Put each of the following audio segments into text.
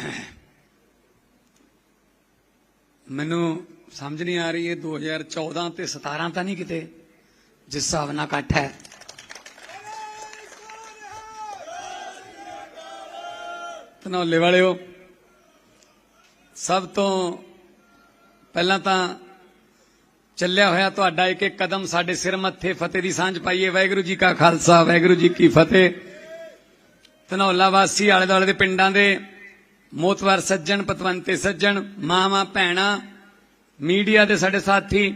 ਮੈਨੂੰ ਸਮਝ ਨਹੀਂ ਆ ਰਹੀ ਇਹ 2014 ਤੇ 17 ਤਾਂ ਨਹੀਂ ਕਿਤੇ, ਜਿਸ ਹਿਸਾਬ ਨਾਲ ਇਕੱਠ ਹੈ। ਧਨੌਲੇ ਵਾਲਿਓ, ਸਭ ਤੋਂ ਪਹਿਲਾਂ ਤਾਂ ਚੱਲਿਆ ਹੋਇਆ ਤੁਹਾਡਾ ਇੱਕ ਇੱਕ ਕਦਮ ਸਾਡੇ ਸਿਰ ਮੱਥੇ ਫਤਿਹ ਦੀ ਸਾਂਝ ਪਾਈਏ। ਵਾਹਿਗੁਰੂ ਜੀ ਕਾ ਖਾਲਸਾ, ਵਾਹਿਗੁਰੂ ਜੀ ਕੀ ਫਤਿਹ। ਧਨੌਲਾ ਵਾਸੀ ਆਲੇ ਦੁਆਲੇ ਦੇ ਪਿੰਡਾਂ ਦੇ ਮੋਤਵਰ ਸੱਜਣ ਪਤਵੰਤੇ ਸੱਜਣ ਮਾਵਾਂ ਭੈਣਾਂ ਮੀਡੀਆ ਦੇ ਸਾਡੇ ਸਾਥੀ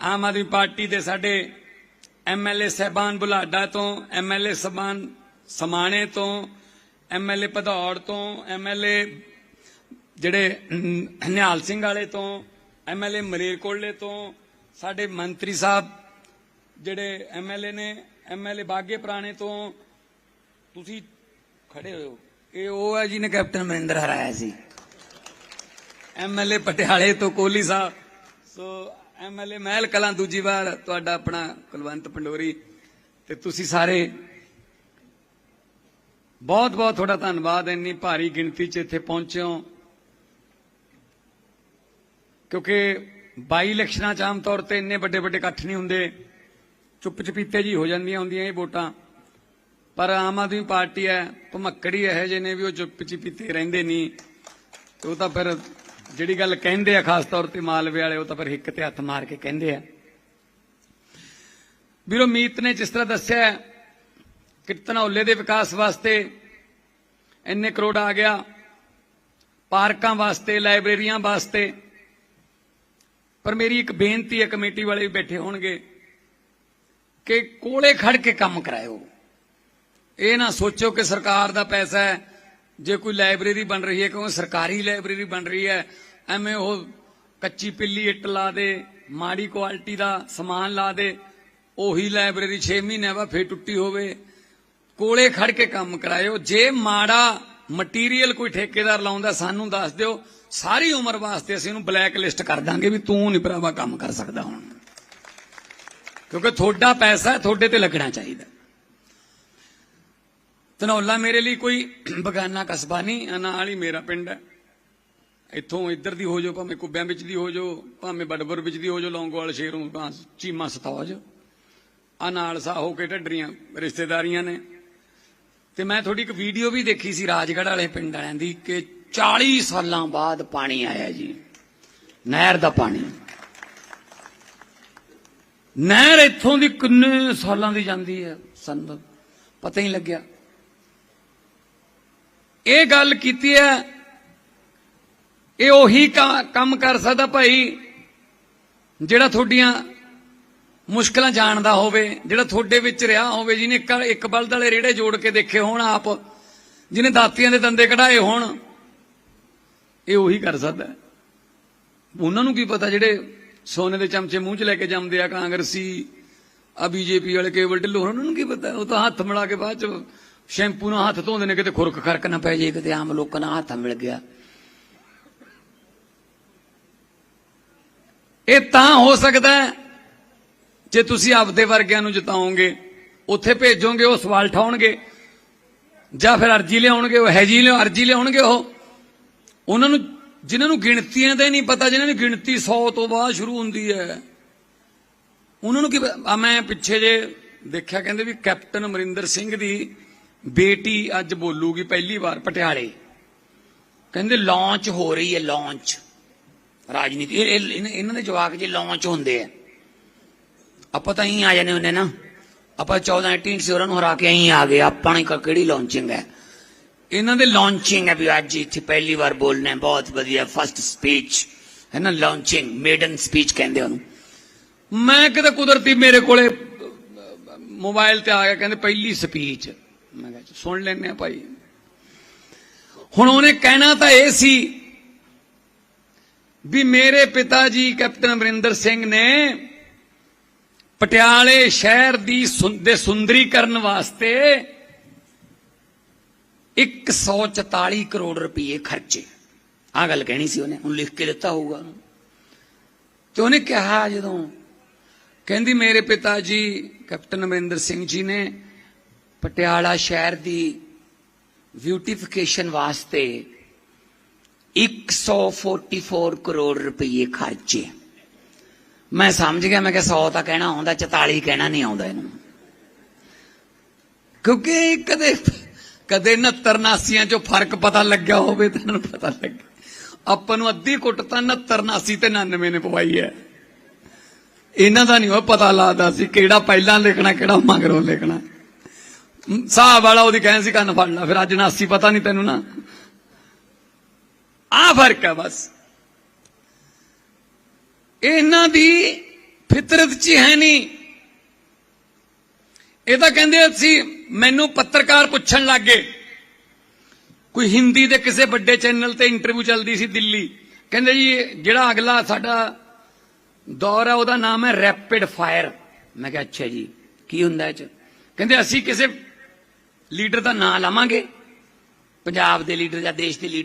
ਆਮ ਆਦਮੀ ਪਾਰਟੀ ਦੇ ਸਾਡੇ ਐਮਐਲਏ ਸਹਿਬਾਨ ਬੁਲਾਡਾ ਤੋਂ ਐਮਐਲਏ ਸਬਾਨ ਸਮਾਣੇ ਤੋਂ ਐਮਐਲਏ ਭਦੌੜ ਤੋਂ ਐਮਐਲਏ ਜਿਹੜੇ ਅਮ, ਨਿਹਾਲ ਸਿੰਘ ਵਾਲੇ ਤੋਂ ਐਮਐਲਏ ਮਰੇਰਕੋਟਲੇ ਤੋਂ ਸਾਡੇ ਮੰਤਰੀ ਸਾਹਿਬ ਜਿਹੜੇ ਐਮਐਲਏ ਨੇ ਐਮਐਲਏ ਬਾਗੇ ਪੁਰਾਣੇ ਤੋਂ ਤੁਸੀਂ ਖੜੇ ਹੋਏ ਹੋ। ਇਹ ਉਹ ਹੈ ਜਿਹਨੇ ਕੈਪਟਨ ਮਨਿੰਦਰ ਹਰਾਇਆ ਸੀ। ਐਮਐਲਏ ਪਟਿਆਲੇ ਤੋਂ ਕੋਹਲੀ ਸਾਹਿਬ। ਸੋ ਐਮਐਲਏ ਮਹਿਲ ਕਲਾਂ ਦੂਜੀ ਵਾਰ ਤੁਹਾਡਾ ਆਪਣਾ ਕੁਲਵੰਤ ਪੰਡੋਰੀ। ਤੇ ਤੁਸੀਂ ਸਾਰੇ ਬਹੁਤ ਬਹੁਤ ਤੁਹਾਡਾ ਧੰਨਵਾਦ। ਇੰਨੀ ਭਾਰੀ ਗਿਣਤੀ 'ਚ ਇੱਥੇ ਪਹੁੰਚਿਓ ਕਿਉਂਕਿ ਬਾਈ ਇਲੈਕਸ਼ਨਾਂ 'ਚ ਆਮ ਤੌਰ ਤੇ ਇੰਨੇ ਵੱਡੇ ਵੱਡੇ ਇਕੱਠ ਨਹੀਂ ਹੁੰਦੇ। ਚੁੱਪ ਚਪੀਤੇ ਜੀ ਹੋ ਜਾਂਦੀਆਂ ਹੁੰਦੀਆਂ ਇਹ ਵੋਟਾਂ। ਪਰ ਆਮ ਆਦਮੀ ਪਾਰਟੀ ਹੈ, ਭਮੱਕੜੀ ਇਹੋ ਜਿਹੇ ਨੇ ਵੀ ਉਹ ਚੁੱਪ ਚਪੀਤੇ ਰਹਿੰਦੇ ਨਹੀਂ। ਉਹ ਤਾਂ ਫਿਰ ਜਿਹੜੀ ਗੱਲ ਕਹਿੰਦੇ ਆ, ਖਾਸ ਤੌਰ ਤੇ ਮਾਲਵੇ ਵਾਲੇ, ਉਹ ਤਾਂ ਫਿਰ ਹਿੱਕ ਤੇ ਹੱਥ ਮਾਰ ਕੇ ਕਹਿੰਦੇ ਆ। ਵੀਰੋ, ਮੀਤ ਨੇ ਜਿਸ ਤਰ੍ਹਾਂ ਦੱਸਿਆ ਹੈ ਕਿ ਧਨੌਲੇ ਦੇ ਵਿਕਾਸ ਵਾਸਤੇ ਇੰਨੇ ਕਰੋੜ ਆ ਗਿਆ, ਪਾਰਕਾਂ ਵਾਸਤੇ, ਲਾਇਬ੍ਰੇਰੀਆਂ ਵਾਸਤੇ, ਪਰ ਮੇਰੀ ਇੱਕ ਬੇਨਤੀ ਹੈ, ਕਮੇਟੀ ਵਾਲੇ ਵੀ ਬੈਠੇ ਹੋਣਗੇ, ਕਿ ਕੋਲੇ ਖੜ ਕੇ ਕੰਮ ਕਰਾਇਓ। ਇਹ ਨਾ ਸੋਚੋ ਕਿ ਸਰਕਾਰ ਦਾ ਪੈਸਾ ਹੈ। ਜੇ ਕੋਈ ਲਾਇਬ੍ਰੇਰੀ ਬਣ ਰਹੀ ਹੈ ਕਿਉਂਕਿ ਸਰਕਾਰੀ ਲਾਇਬ੍ਰੇਰੀ ਬਣ ਰਹੀ ਹੈ, ਐਵੇਂ ਉਹ ਕੱਚੀ ਪਿੱਲੀ ਇੱਟ ਲਾ ਦੇ, ਮਾੜੀ ਕੁਆਲਿਟੀ ਦਾ ਸਮਾਨ ਲਾ ਦੇ, ਉਹੀ ਲਾਇਬ੍ਰੇਰੀ 6 ਮਹੀਨਿਆਂ ਬਾਅਦ ਫੇਰ ਟੁੱਟੀ ਹੋਵੇ। ਕੋਲੇ ਖੜ ਕੇ ਕੰਮ ਕਰਾਇਓ। ਜੇ ਮਾੜਾ ਮਟੀਰੀਅਲ ਕੋਈ ਠੇਕੇਦਾਰ ਲਾਉਂਦਾ, ਸਾਨੂੰ ਦੱਸ ਦਿਓ। ਸਾਰੀ ਉਮਰ ਵਾਸਤੇ ਅਸੀਂ ਉਹਨੂੰ ਬਲੈਕ ਲਿਸਟ ਕਰ ਦਾਂਗੇ ਵੀ ਤੂੰ ਨਹੀਂ ਭਰਾਵਾ ਕੰਮ ਕਰ ਸਕਦਾ ਹੁਣ। ਕਿਉਂਕਿ ਤੁਹਾਡਾ ਪੈਸਾ ਤੁਹਾਡੇ ਤੇ ਲੱਗਣਾ ਚਾਹੀਦਾ। ਧਨੌਲਾ ਮੇਰੇ ਲਈ ਕੋਈ ਬਗਾਨਾ ਕਸਬਾ ਨਹੀਂ ਆ ਨਾਲ ਹੀ ਮੇਰਾ ਪਿੰਡ ਹੈ। ਇੱਥੋਂ ਇੱਧਰ ਦੀ ਹੋ ਜਾਓ, ਭਾਵੇਂ ਕੁੱਬਿਆਂ ਵਿੱਚ ਦੀ ਹੋ ਜਾਓ, ਭਾਵੇਂ ਬੜਬਰ ਵਿੱਚ ਦੀ ਹੋ ਜਾਓ, ਲੌਂਗੋਵਾਲ, ਸ਼ੇਰੋਂ ਭਾਂ ਚੀਮਾ, ਸਤੌਜ। ਆ ਨਾਲ ਸਾ ਹੋ ਕੇ ਢੱਡਰੀਆਂ, ਰਿਸ਼ਤੇਦਾਰੀਆਂ ਨੇ। ਤੇ ਮੈਂ ਤੁਹਾਡੀ ਇੱਕ ਵੀਡੀਓ ਵੀ ਦੇਖੀ ਸੀ ਰਾਜਗੜ੍ਹ ਵਾਲੇ ਪਿੰਡ ਵਾਲਿਆਂ ਦੀ ਕਿ 40 ਸਾਲਾਂ ਬਾਅਦ ਪਾਣੀ ਆਇਆ ਜੀ। ਨਹਿਰ ਦਾ ਪਾਣੀ। ਨਹਿਰ ਇੱਥੋਂ ਦੀ ਕਿੰਨੇ ਸਾਲਾਂ ਦੀ ਜਾਂਦੀ ਹੈ ਸਾਨੂੰ ਪਤਾ ਹੀ ਲੱਗਿਆ। ਇਹ ਗੱਲ ਕੀਤੀ ਹੈ, ਇਹ ਉਹੀ ਕੰਮ ਕਰ ਸਕਦਾ ਭਾਈ, ਜਿਹੜਾ ਤੁਹਾਡੀਆਂ ਮੁਸ਼ਕਲਾਂ ਜਾਣਦਾ ਹੋਵੇ, ਜਿਹੜਾ ਤੁਹਾਡੇ ਵਿੱਚ ਰਿਹਾ ਹੋਵੇ, ਜਿਹਨੇ ਇੱਕ ਬਲਦ ਵਾਲੇ ਰੇੜੇ ਜੋੜ ਕੇ ਦੇਖੇ ਹੋਣ ਆਪ, ਜਿਹਨੇ ਦਾਤੀਆਂ ਦੇ ਦੰਦੇ ਕਢਾਏ ਹੋਣ, ਇਹ ਉਹੀ ਕਰ ਸਕਦਾ ਉਹਨਾਂ ਨੂੰ ਕੀ ਪਤਾ ਜਿਹੜੇ ਸੋਨੇ ਦੇ ਚਮਚੇ ਮੂੰਹ 'ਚ ਲੈ ਕੇ ਜੰਮਦੇ ਆ ਕਾਂਗਰਸੀ, ਆ ਬੀਜੇਪੀ ਵਾਲੇ ਕੇਵਲ ਢਿੱਲੋਂ, ਉਹਨਾਂ ਨੂੰ ਕੀ ਪਤਾ, ਉਹ ਤਾਂ ਹੱਥ ਮਿਲਾ ਕੇ ਬਾਅਦ 'ਚ ਸ਼ੈਂਪੂ ਨਾਲ ਹੱਥ ਧੋਂਦੇ ਨੇ ਕਿਤੇ ਖੁਰਕ ਖਰਕ ਨਾ ਪੈ ਜੇ ਕਿਤੇ ਆਮ ਲੋਕਾਂ ਨਾਲ ਹੱਥ ਮਿਲ ਗਿਆ। ਇਹ ਤਾਂ ਹੋ ਸਕਦਾ ਜੇ ਤੁਸੀਂ ਆਪਦੇ ਵਰਗਿਆਂ ਨੂੰ ਜਿਤਾਓਗੇ, ਉੱਥੇ ਭੇਜੋਗੇ, ਉਹ ਸਵਾਲ ਠਾਉਣਗੇ, ਜਾਂ ਫਿਰ ਅਰਜੀ ਲਿਆਉਣਗੇ, ਉਹ ਹੈ ਜੀ ਲਿਆ ਅਰਜੀ ਲਿਆਉਣਗੇ ਉਹ। ਉਹਨਾਂ ਨੂੰ, ਜਿਨ੍ਹਾਂ ਨੂੰ ਗਿਣਤੀਆਂ ਦਾ ਹੀ ਨਹੀਂ ਪਤਾ, ਜਿਨ੍ਹਾਂ ਦੀ ਗਿਣਤੀ 100 ਤੋਂ ਬਾਅਦ ਸ਼ੁਰੂ ਹੁੰਦੀ ਹੈ, ਉਹਨਾਂ ਨੂੰ ਕੀ ਮੈਂ ਪਿੱਛੇ ਜੇ ਦੇਖਿਆ, ਕਹਿੰਦੇ ਵੀ ਕੈਪਟਨ ਅਮਰਿੰਦਰ ਸਿੰਘ ਦੀ ਬੇਟੀ ਅੱਜ ਬੋਲੂਗੀ ਪਹਿਲੀ ਵਾਰ ਪਟਿਆਲੇ। ਕਹਿੰਦੇ ਲਾਂਚ ਹੋ ਰਹੀ ਹੈ ਲਾਂਚ ਰਾਜਨੀਤੀ ਇਹਨਾਂ ਦੇ ਜਵਾਕ ਜੇ ਲਾਂਚ ਹੁੰਦੇ ਆ, ਆਪਾਂ ਤਾਂ ਹੀ ਆ ਜਾਣੇ ਹੁੰਦੇ ਨਾ। ਆਪਾਂ 14 18 ਸੀ ਨੂੰ ਹਰਾ ਕੇ ਅਸੀਂ ਆ ਗਏ, ਆਪਾਂ ਨੇ ਕਿਹੜੀ ਲਾਂਚਿੰਗ ਹੈ। ਇਹਨਾਂ ਦੇ ਲਾਂਚਿੰਗ ਹੈ ਵੀ ਅੱਜ ਇੱਥੇ ਪਹਿਲੀ ਵਾਰ ਬੋਲਣਾ ਬਹੁਤ ਵਧੀਆ ਫਸਟ ਸਪੀਚ ਹੈ ਨਾ ਲਾਂਚਿੰਗ ਮੇਡਨ ਸਪੀਚ ਕਹਿੰਦੇ ਉਹਨੂੰ। ਮੈਂ ਕਿਤੇ ਕੁਦਰਤੀ ਮੇਰੇ ਕੋਲੇ ਮੋਬਾਈਲ ਤੇ ਆ ਗਿਆ, ਕਹਿੰਦੇ ਪਹਿਲੀ ਸਪੀਚ ਮੈਂ ਕਿਹਾ ਸੁਣ ਲੈਣੇ ਆ ਭਾਈ ਹੁਣ ਉਹਨੇ ਕਹਿਣਾ ਤਾਂ ਇਹ ਸੀ ਵੀ ਮੇਰੇ ਪਿਤਾ ਜੀ ਕੈਪਟਨ ਅਮਰਿੰਦਰ ਸਿੰਘ ਨੇ ਪਟਿਆਲੇ ਸ਼ਹਿਰ ਦੀ ਸੁੰ- ਦੇ ਸੁੰਦਰੀਕਰਨ ਵਾਸਤੇ 144 ਕਰੋੜ ਰੁਪਏ ਖਰਚੇ ਆ ਗੱਲ ਕਹਿਣੀ ਸੀ ਉਹਨੇ, ਹੁਣ ਲਿਖ ਕੇ ਦਿੱਤਾ ਹੋਊਗਾ ਉਹਨੂੰ। ਤੇ ਉਹਨੇ ਕਿਹਾ ਜਦੋਂ, ਕਹਿੰਦੀ ਮੇਰੇ ਪਿਤਾ ਜੀ ਕੈਪਟਨ ਅਮਰਿੰਦਰ ਸਿੰਘ ਜੀ ਨੇ ਪਟਿਆਲਾ ਸ਼ਹਿਰ ਦੀ ਬਿਊਟੀਫਿਕੇਸ਼ਨ ਵਾਸਤੇ 144 ਕਰੋੜ ਰੁਪਏ ਖਰਚੇ। ਮੈਂ ਸਮਝ ਗਿਆ, ਮੈਂ ਕਿਹਾ 100 ਤਾਂ ਕਹਿਣਾ ਆਉਂਦਾ 44 ਕਹਿਣਾ ਨਹੀਂ ਆਉਂਦਾ ਇਹਨੂੰ। ਕਿਉਂਕਿ ਕਦੇ ਕਦੇ 69 ਨਾਸੀਆਂ ਚੋਂ ਫ਼ਰਕ ਪਤਾ ਲੱਗਿਆ ਹੋਵੇ ਤੈਨੂੰ ਪਤਾ ਲੱਗੇ। ਆਪਾਂ ਨੂੰ ਅੱਧੀ ਕੁੱਟ ਤਾਂ 69 ਨਾਸੀ ਤੇ 99 ਨੇ ਪਵਾਈ ਹੈ। ਇਹਨਾਂ ਦਾ ਨਹੀਂ ਉਹ ਪਤਾ ਲੱਗਦਾ ਸੀ ਕਿਹੜਾ ਪਹਿਲਾਂ ਲਿਖਣਾ, ਕਿਹੜਾ ਮਗਰੋਂ ਲਿਖਣਾ। ਸਾਹ ਵਾਲਾ ਉਹਦੀ ਕਹਿਣ ਸੀ, ਕੰਨ ਫੜ ਲਾ, ਫਿਰ ਅੱਜ 89 ਪਤਾ ਨਹੀਂ ਤੈਨੂੰ ਨਾ। ਆ ਫ਼ਰਕ ਹੈ ਬਸ। ਇਹਨਾਂ ਦੀ ਫਿਤਰਤ 'ਚ ਹੈ ਨਹੀਂ। ਇਹ ਤਾਂ ਕਹਿੰਦੇ ਸੀ, ਮੈਨੂੰ ਪੱਤਰਕਾਰ ਪੁੱਛਣ ਲੱਗੇ। ਕੋਈ ਹਿੰਦੀ ਦੇ ਕਿਸੇ ਵੱਡੇ ਚੈਨਲ ਤੇ ਇੰਟਰਵਿਊ ਚੱਲਦੀ ਸੀ ਦਿੱਲੀ। ਕਹਿੰਦੇ ਜੀ, ਜਿਹੜਾ ਅਗਲਾ ਸਾਡਾ ਦੌਰ ਹੈ ਉਹਦਾ ਨਾਮ ਹੈ ਰੈਪਿਡ ਫਾਇਰ ਮੈਂ ਕਿਹਾ, ਅੱਛਾ ਜੀ, ਕੀ ਹੁੰਦਾ ਇਹ ਚ? ਕਹਿੰਦੇ, ਅਸੀਂ ਕਿਸੇ ਲੀਡਰ ਦਾ ਨਾਂ ਲਾਵਾਂਗੇ। ਪੰਜਾਬ ਦੇ ਲੀਡਰ ਜਾਂ ਦੇਸ਼ ਦੇ ਲੀਡਰ।